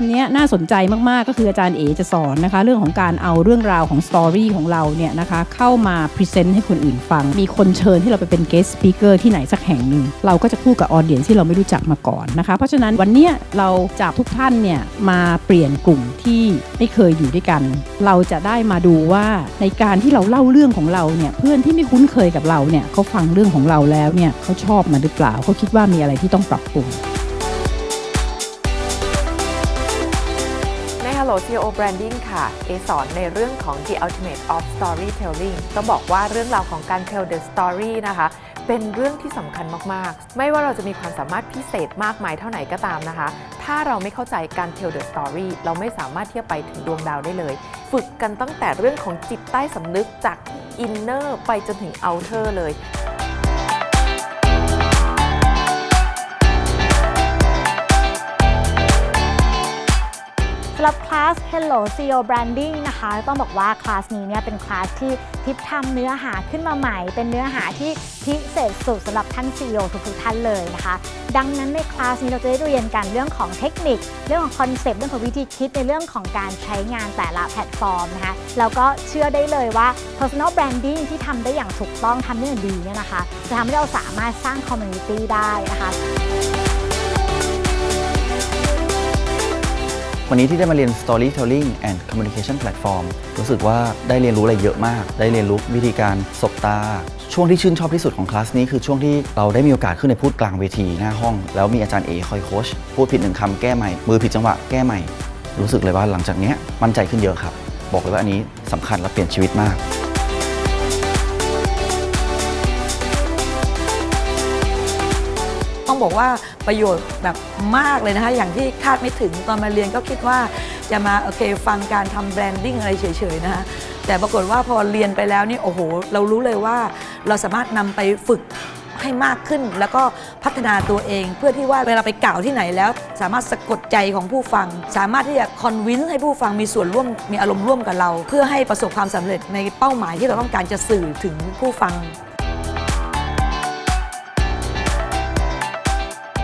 ันนี้น่าสนใจมากๆ ก็คืออาจารย์เอจะสอนนะคะ เรื่องของการเอาเรื่องราวของสตอรี่ของเราเนี่ยนะคะเข้ามาพรีเซนต์ให้คนอื่นฟัง มีคนเชิญที่เราไปเป็นเกสต์สปีกเกอร์ที่ไหนสักแห่งหนึ่ง เราก็จะพูดกับออเดียนที่เราไม่รู้จักมาก่อนนะคะ เพราะฉะนั้นวันนี้เราจับทุกท่านเนี่ยมาเปลี่ยนกลุ่มที่ไม่เคยอยู่ด้วยกัน เราจะได้มาดูว่าในการที่เราเล่าเรื่องของเราเนี่ยเพื่อนที่ไม่คุ้นเคยกับเราเนี่ยเขาฟังเรื่องของเราแล้วเนี่ยเขาชอบมันหรือเปล่าเขาคิดว่ามีอะไรที่ต้องปรับปรุง Hello CEO Branding ค่ะ เอสอนในเรื่องของ The Ultimate of Storytelling ต้องบอกว่าเรื่องราวของการ tell the story นะคะ เป็นเรื่องที่สำคัญมาก ๆ ไม่ว่าเราจะมีความสามารถพิเศษมากมายเท่าไหร่ก็ตามนะคะ ถ้าเราไม่เข้าใจการ tell the story เราไม่สามารถที่จะไปถึงดวงดาวได้เลย ฝึกกันตั้งแต่เรื่องของจิตใต้สำนึกจาก inner ไปจนถึง outer เลย รับคลาส Hello CEO Branding นะคะ ต้องบอกว่าคลาสนี้เนี่ยเป็นคลาสที่ทิปทำเนื้อหาขึ้นมาใหม่ เป็นเนื้อหาที่พิเศษสุดสำหรับท่าน CEO ทุกๆท่านเลยนะคะ ดังนั้นในคลาสนี้เราจะได้เรียนกันเรื่องของเทคนิค เรื่องของคอนเซปต์เรื่องของวิธีคิดในเรื่องของการใช้งานแต่ละแพลตฟอร์มนะคะแล้วก็เชื่อได้เลยว่า personal branding ที่ทำได้อย่างถูกต้องทำได้อย่างดีเนี่ยนะคะ จะทำให้เราสามารถสร้าง community ได้นะคะ วันนี้ที่ได้มาเรียน Storytelling and Communication Platform รู้สึกว่าได้เรียนรู้อะไรเยอะมาก ได้เรียนรู้วิธีการสบตา ช่วงที่ชื่นชอบที่สุดของคลาสนี้คือช่วงที่เราได้มีโอกาสขึ้นไปพูดกลางเวทีหน้าห้อง แล้วมีอาจารย์เอคอยโค้ชพูดผิดหนึ่งคำแก้ใหม่ มือผิดจังหวะแก้ใหม่ รู้สึกเลยว่าหลังจากนี้มั่นใจขึ้นเยอะครับ บอกเลยว่าอันนี้สำคัญและเปลี่ยนชีวิตมาก ต้องบอกว่าประโยชน์แบบมากเลยนะคะ อย่างที่คาดไม่ถึงตอนมาเรียนก็คิดว่าจะมาโอเคฟังการทำแบรนดิ้งอะไรเฉยๆนะคะแต่ปรากฏว่าพอเรียนไปแล้วนี่โอ้โห เรารู้เลยว่าเราสามารถนำไปฝึกให้มากขึ้นแล้วก็พัฒนาตัวเอง เพื่อที่ว่าเวลาไปกล่าวที่ไหนแล้ว สามารถสะกดใจของผู้ฟัง สามารถที่จะคอนวินให้ผู้ฟังมีส่วนร่วมมีอารมณ์ร่วมกับเรา เพื่อให้ประสบความสำเร็จในเป้าหมายที่เราต้องการจะสื่อถึงผู้ฟัง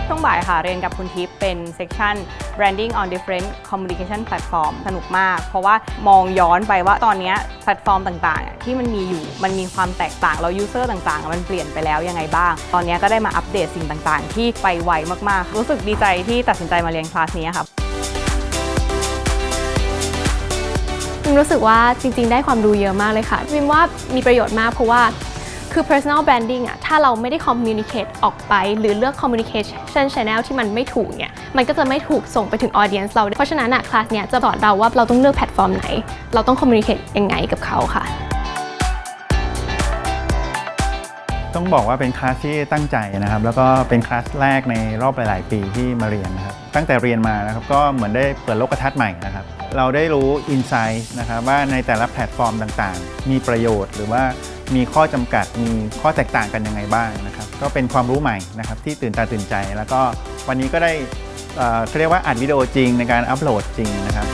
ช่วงบ่ายค่ะเรียนกับคุณทิพย์เป็นเซกชัน branding on different communication platform สนุกมาก เพราะว่ามองย้อนไปว่าตอนนี้แพลตฟอร์มต่างๆอะที่มันมีอยู่มันมีความแตกต่างแล้วยูเซอร์ต่างๆ มันเปลี่ยนไปแล้วยังไงบ้าง ตอนนี้ก็ได้มาอัปเดตสิ่งต่างๆ ที่ไปไวมากๆ รู้สึกดีใจที่ตัดสินใจมาเรียนคลาสนี้ค่ะวิมรู้สึกว่าจริง ๆ ได้ความรู้เยอะมากเลยค่ะวิมว่ามีประโยชน์มากเพราะว่า คือ personal branding อะถ้าเราไม่ได้ communicate ออกไป หรือเลือก communication channel ที่มันไม่ถูกเนี่ย มันก็จะไม่ถูกส่งไปถึง audience เรา เพราะฉะนั้นอะคลาสเนี้ยจะสอนเราว่าเราต้องเลือกแพลตฟอร์มไหน เราต้อง communicate ยังไงกับเขาค่ะ ต้องบอกว่าเป็นคลาสที่ตั้งใจนะครับ แล้วก็เป็นคลาสแรกในรอบหลาย ๆ ปีที่มาเรียนนะครับ ตั้งแต่เรียนมานะครับ ก็เหมือนได้เปิดโลกทัศน์ใหม่นะครับ เราได้รู้อินไซต์นะครับว่าในแต่ละแพลตฟอร์มต่างๆ มีประโยชน์ หรือว่ามีข้อจำกัดมีข้อแตกต่างกันยังไงบ้างนะครับก็เป็นความรู้ใหม่นะครับที่ตื่นตาตื่นใจ แล้วก็วันนี้ก็ได้เอ่อเขาเรียกว่าอัดวิดีโอจริงในการอัปโหลดจริงนะครับ